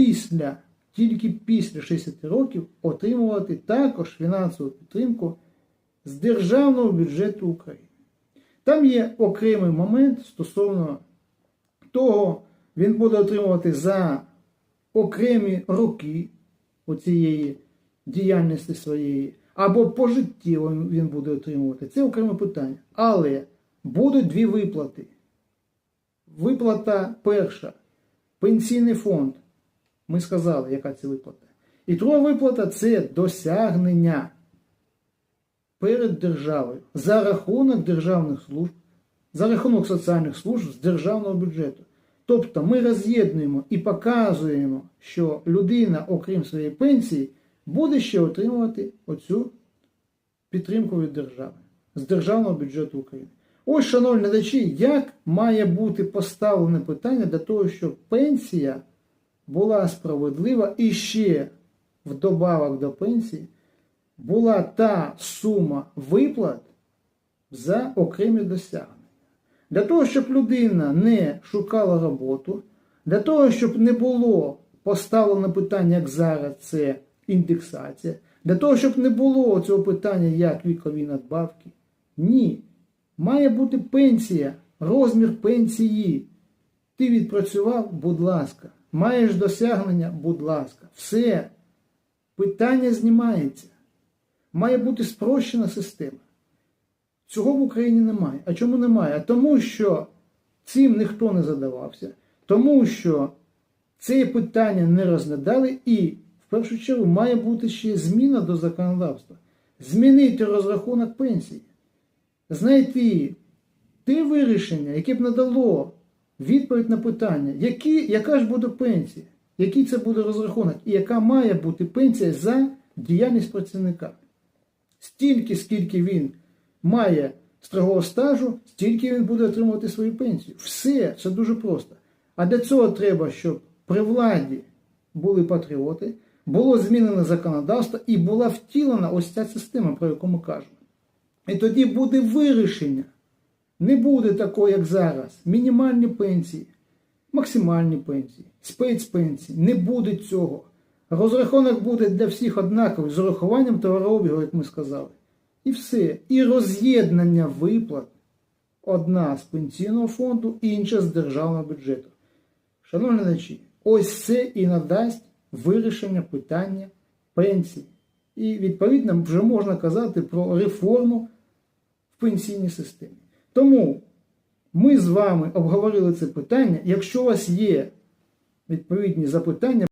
після, тільки після 60 років отримувати також фінансову підтримку з державного бюджету України. Там є окремий момент стосовно того, він буде отримувати за окремі роки оцієї діяльності своєї, або пожиттєво він буде отримувати. Це окреме питання. Але будуть дві виплати. Виплата перша пенсійний фонд. Ми сказали, яка це виплата. І друга виплата це досягнення перед державою за рахунок державних служб, за рахунок соціальних служб з державного бюджету. Тобто ми роз'єднуємо і показуємо, що людина, окрім своєї пенсії, буде ще отримувати оцю підтримку від держави з державного бюджету України. Ось, шановні глядачі, як має бути поставлене питання для того, щоб пенсія була справедлива і ще вдобавок до пенсії була та сума виплат за окремі досягнення. Для того, щоб людина не шукала роботу, для того, щоб не було поставлено питання, як зараз, це індексація, для того, щоб не було цього питання, як вікові надбавки. Ні. Має бути пенсія, розмір пенсії. Ти відпрацював, будь ласка. Маєш досягнення, будь ласка. Все. Питання знімається. Має бути спрощена система. Цього в Україні немає. А чому немає? Тому, що цим ніхто не задавався, тому що це питання не розглядали, і в першу чергу має бути ще зміна до законодавства. Змінити розрахунок пенсії, знайти те вирішення, яке б надало відповідь на питання, які, яка ж буде пенсія, який це буде розрахунок, і яка має бути пенсія за діяльність працівника. Стільки, скільки він має страхового стажу, стільки він буде отримувати свою пенсію. Все, це дуже просто. А для цього треба, щоб при владі були патріоти, було змінено законодавство і була втілена ось ця система, про яку ми кажемо. І тоді буде вирішення. Не буде такого, як зараз. Мінімальні пенсії, максимальні пенсії, спецпенсії. Не буде цього. Розрахунок буде для всіх однаковий з урахуванням товарообігу, як ми сказали. І все. І роз'єднання виплат одна з пенсійного фонду, інша з державного бюджету. Шановні глядачі, ось це і надасть вирішення питання пенсії. І відповідно вже можна казати про реформу в пенсійній системі. Тому ми з вами обговорили це питання. Якщо у вас є відповідні запитання,